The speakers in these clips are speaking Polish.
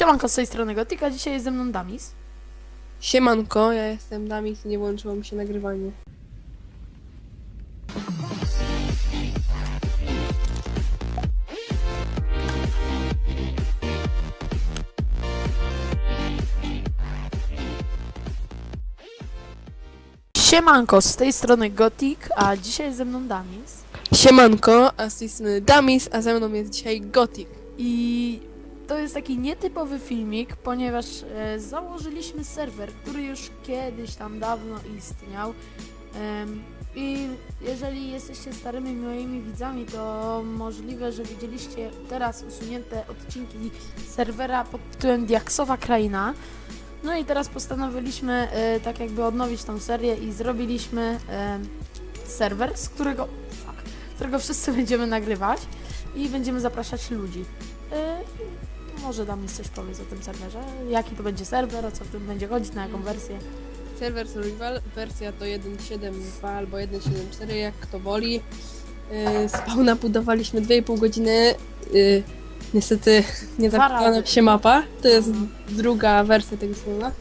Siemanko z tej strony Gotika, dzisiaj jest ze mną Damis. Siemanko, ja jestem Damis i nie włączyło mi się nagrywanie. Siemanko z tej strony Gotik, a dzisiaj jest ze mną Damis. Siemanko, a z tej strony Damis, a ze mną jest dzisiaj Gothic. I to jest taki nietypowy filmik, ponieważ e, założyliśmy serwer, który już kiedyś tam dawno istniał. I jeżeli jesteście starymi moimi widzami, to możliwe, że widzieliście teraz usunięte odcinki serwera pod tytułem Diaksowa Kraina. No i teraz postanowiliśmy e, tak jakby odnowić tą serię i zrobiliśmy e, serwer, z którego, fuck, którego wszyscy będziemy nagrywać i będziemy zapraszać ludzi. E, może mi coś powiedz o tym serwerze, jaki to będzie serwer, o co w tym będzie chodzić, na jaką wersję. Serwer Survival, wersja to 1.7.2 albo 1.7.4, jak kto woli. Yy, spawna budowaliśmy 2,5 godziny. Yy, niestety nie zapisała nam się mapa. To jest druga wersja tego słowa.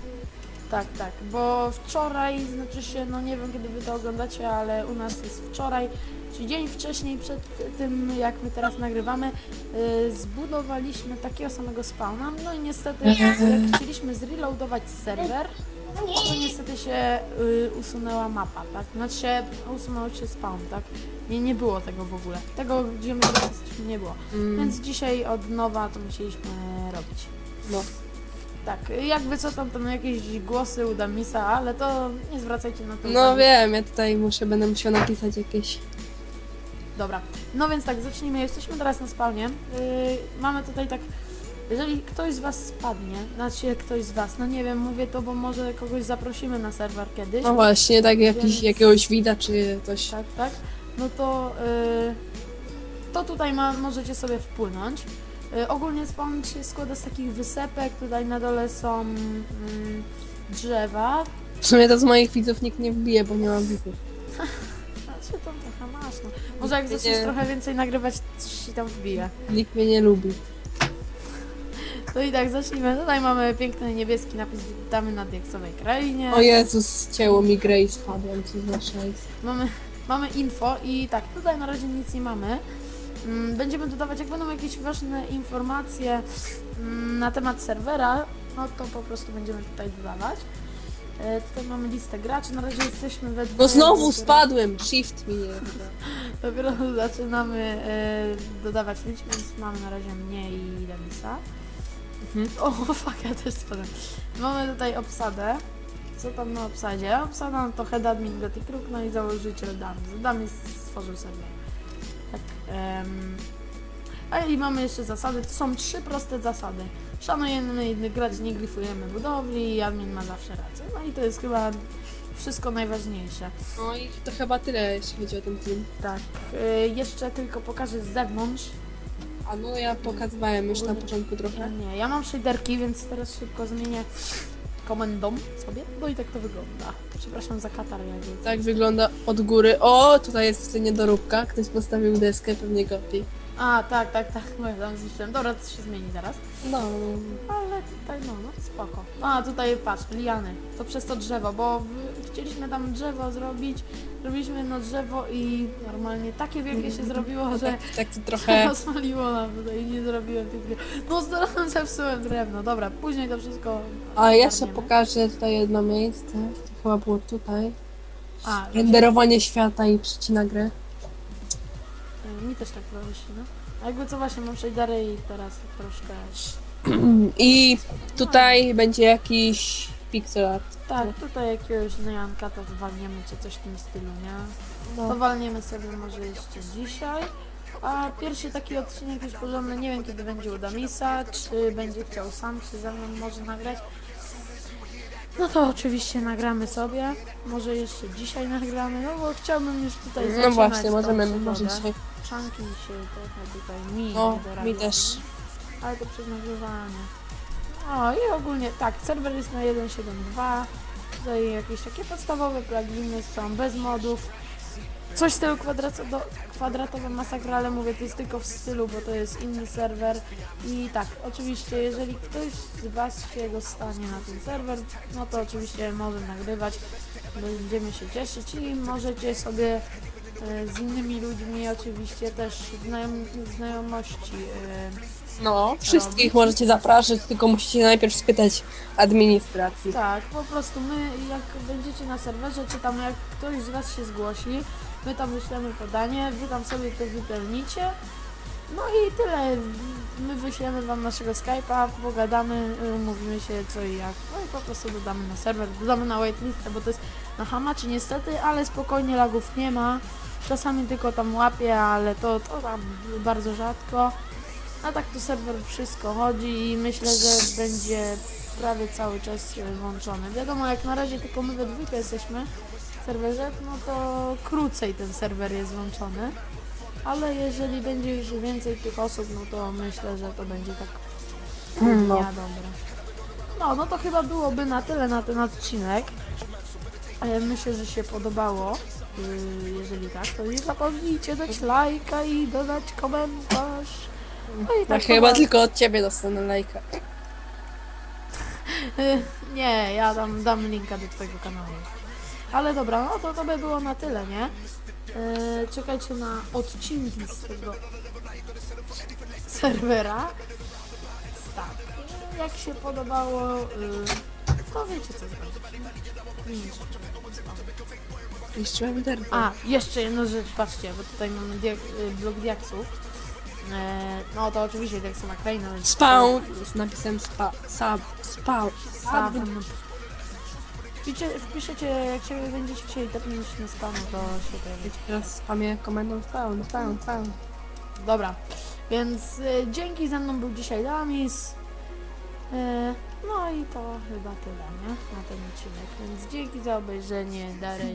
Tak, tak, bo wczoraj, znaczy się, no nie wiem kiedy wy to oglądacie, ale u nas jest wczoraj, czyli dzień wcześniej przed tym, jak my teraz nagrywamy, y, zbudowaliśmy takiego samego spawna, no i niestety jak chcieliśmy zreloadować serwer, to niestety się y, usunęła mapa, tak, znaczy się, usunął się spawn, tak, nie, nie było tego w ogóle, tego gdzie my teraz jesteśmy nie było, Mm, więc dzisiaj od nowa to musieliśmy robić. no. Tak, jakby co tam, to jakieś głosy u Damisa, ale to nie zwracajcie na to no uwagi. wiem, ja tutaj muszę, będę musiał napisać jakieś... Dobra, no więc tak, zacznijmy. Jesteśmy teraz na spawnie. Yy, mamy tutaj tak, jeżeli ktoś z Was spadnie, znaczy ktoś z Was, no nie wiem, mówię to, bo może kogoś zaprosimy na serwer kiedyś. No właśnie, tak jakiś, Więc- jakiegoś wida czy coś. Tak, tak. No to, yy, to tutaj ma, możecie sobie wpłynąć. Yy, ogólnie spawn się składa z takich wysepek, tutaj na dole są mm, drzewa, W sumie to z moich widzów nikt nie wbije, bo nie mam widzów. Znaczy to trochę masz, no. Może jak Nie. zaczniesz trochę więcej nagrywać, to się tam wbije. Nikt mnie nie lubi. To i tak zacznijmy. Tutaj mamy piękny niebieski napis Witamy na Diaksowej Krainie. O Jezus, cięło mi grę i spadłem, co za szajs. Mamy, mamy info i tak, tutaj na razie nic nie mamy. Mm, Będziemy dodawać, jak będą jakieś ważne informacje mm, na temat serwera, no to po prostu będziemy tutaj dodawać. E, Tutaj mamy listę graczy, na razie jesteśmy we dwóch. No znowu dopiero- spadłem, shift mi nie Dopiero zaczynamy e, dodawać ludzi, więc mamy na razie mnie i Denisa. Mhm. O, fuck, ja też spadłem. Mamy tutaj obsadę. Co tam na obsadzie? Obsada to head admin Gothic Rook, no i założyciel Damis. Damis stworzył serwer. Tak. em. A i mamy jeszcze zasady. To są trzy proste zasady. Szanujemy innych grać, nie gryfujemy budowli i admin ma zawsze rację. No i to jest chyba wszystko najważniejsze. No i to chyba tyle, jeśli chodzi o ten film. Tak, y, jeszcze tylko pokażę z zewnątrz. A no ja pokazywałem już na początku Ja trochę. nie, ja mam shaderki, więc teraz szybko zmienię komendą sobie. No i tak to wygląda. Przepraszam za katar, jakby. Tak wygląda od góry. O, tutaj jest niedoróbka. Ktoś postawił deskę, pewnie gopi. A, tak, tak, tak, no ja tam zniszczyłem. Dobra, to się zmieni zaraz. No. Ale tutaj, no, no, spoko. A, tutaj patrz, liany. To przez to drzewo, bo w- chcieliśmy tam drzewo zrobić. Zrobiliśmy jedno drzewo i normalnie takie wielkie się zrobiło, że Tak, tak trochę... rozwaliło nam tutaj i nie zrobiłem pięknie. No, zaraz zepsułem drewno. Dobra, później to wszystko. A ja jeszcze ogarniemy. pokażę tutaj jedno miejsce. To chyba było tutaj. A, Renderowanie świata i przycina gry. E, Mi też tak się, no. A jakby co właśnie, mam shadery i teraz troszkę... I tutaj będzie jakiś pixel art. Tak, tutaj jakiegoś nejanka to walniemy, czy coś w tym stylu, nie? To No. walniemy sobie może jeszcze dzisiaj. A pierwszy taki odcinek już porządny, nie wiem kiedy będzie u Damisa, czy będzie chciał sam, czy ze mną może nagrać. No to oczywiście nagramy sobie. Może jeszcze dzisiaj nagramy, no bo chciałbym już tutaj No zaczynać właśnie, tą możemy przygodę. może dzisiaj. Czanki się trochę tutaj mi No, mi też. Ale to przez nagrywanie. O i ogólnie tak, serwer jest na 1.7.2. Tutaj jakieś takie podstawowe pluginy są bez modów. z stylu kwadrato, kwadratowa masakra, ale mówię, to jest tylko w stylu, bo to jest inny serwer. I tak, oczywiście, jeżeli ktoś z Was się dostanie na ten serwer, no to oczywiście może nagrywać, będziemy się cieszyć i możecie sobie e, z innymi ludźmi oczywiście też znajom, znajomości e, No, wszystkich Robić. możecie zapraszać, tylko musicie najpierw spytać administracji. Tak, po prostu my jak będziecie na serwerze, czy tam jak ktoś z Was się zgłosi, my tam wyślemy podanie, Wy tam sobie to wypełnicie. No i tyle. My wyślemy Wam naszego Skype'a, pogadamy, y, umówimy się co i jak. No i po prostu dodamy na serwer, dodamy na waitlistę, bo to jest na hamaczy niestety, ale spokojnie lagów nie ma. Czasami tylko tam łapie, ale to, to tam bardzo rzadko. A tak to serwer wszystko chodzi i myślę, że będzie prawie cały czas e, włączony. Wiadomo, jak na razie tylko my we dwójkę jesteśmy w serwerze, no to krócej ten serwer jest włączony. Ale jeżeli będzie już więcej tych osób, no to myślę, że to będzie tak No. dnia dobra. No, no to chyba byłoby na tyle na ten odcinek. E, Myślę, że się podobało. Y, Jeżeli tak, to nie zapomnijcie dać lajka i dodać komentarz. No i Ja tak chyba tylko od ciebie dostanę lajka. Nie, ja dam, dam linka do twojego kanału. Ale dobra, no to to by było na tyle, nie? Y, Czekajcie na odcinki z tego serwera. Tak. Jak się podobało, y, to wiecie co zrobić. Niszczyć. Niszczyłem internet. A, jeszcze jedna rzecz, patrzcie, bo tutaj mamy dia- y, blok diaksów. E, no to oczywiście diaksy ma krainę. więc- Spawn z napisem spa, sub, spawn, Sub. sub. Wpiszcie, wpiszecie, jak się będziecie chcieli tepnąć na spawnu, to się pojawi. Teraz spamię komendą spawn, spawn, spawn. Dobra, więc y, dzięki ze mną był dzisiaj Damis. Y, no i to chyba tyle, nie? Na ten odcinek. Więc dzięki za obejrzenie, na razie